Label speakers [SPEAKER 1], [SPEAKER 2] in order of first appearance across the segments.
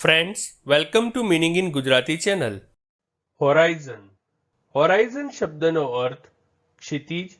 [SPEAKER 1] Friends welcome to meaning in Gujarati channel horizon horizon શબ્દનો અર્થ ક્ષિતિજ,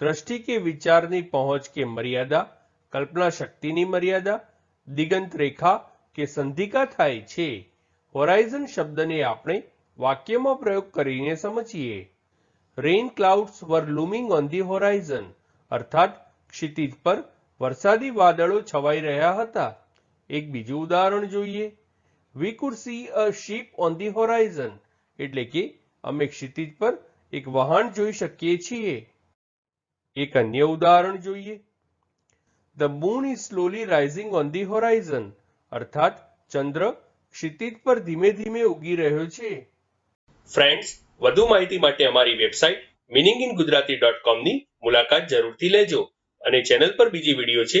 [SPEAKER 1] દ્રષ્ટિ કે વિચારની પહોંચ કે મર્યાદા કલ્પના શક્તિની મર્યાદા, દિગંત રેખા કે સંધિકા થાય છે. હોરાઇઝન શબ્દને આપણે વાક્યમાં પ્રયોગ કરીને સમજીએ. Rain clouds were looming on the horizon અર્થાત ક્ષિતિજ પર વરસાદી વાદળો છવાઈ રહ્યા હતા. એક બીજું ઉદાહરણ જોઈએ. We could see a ship on the horizon એટલે કે અમે ક્ષિતિજ પર એક વહાણ જોઈ શકીએ છીએ. એક અન્ય ઉદાહરણ જોઈએ. The moon is slowly rising on the horizon અર્થાત ચંદ્ર ક્ષિતિજ પર ધીમે ધીમે ઉગી રહ્યો છે. ફ્રેન્ડ્સ વધુ માહિતી માટે અમારી website meaning in Gujarati dot કોમની મુલાકાત જરૂરથી લેજો અને ચેનલ પર બીજી વીડિયો છે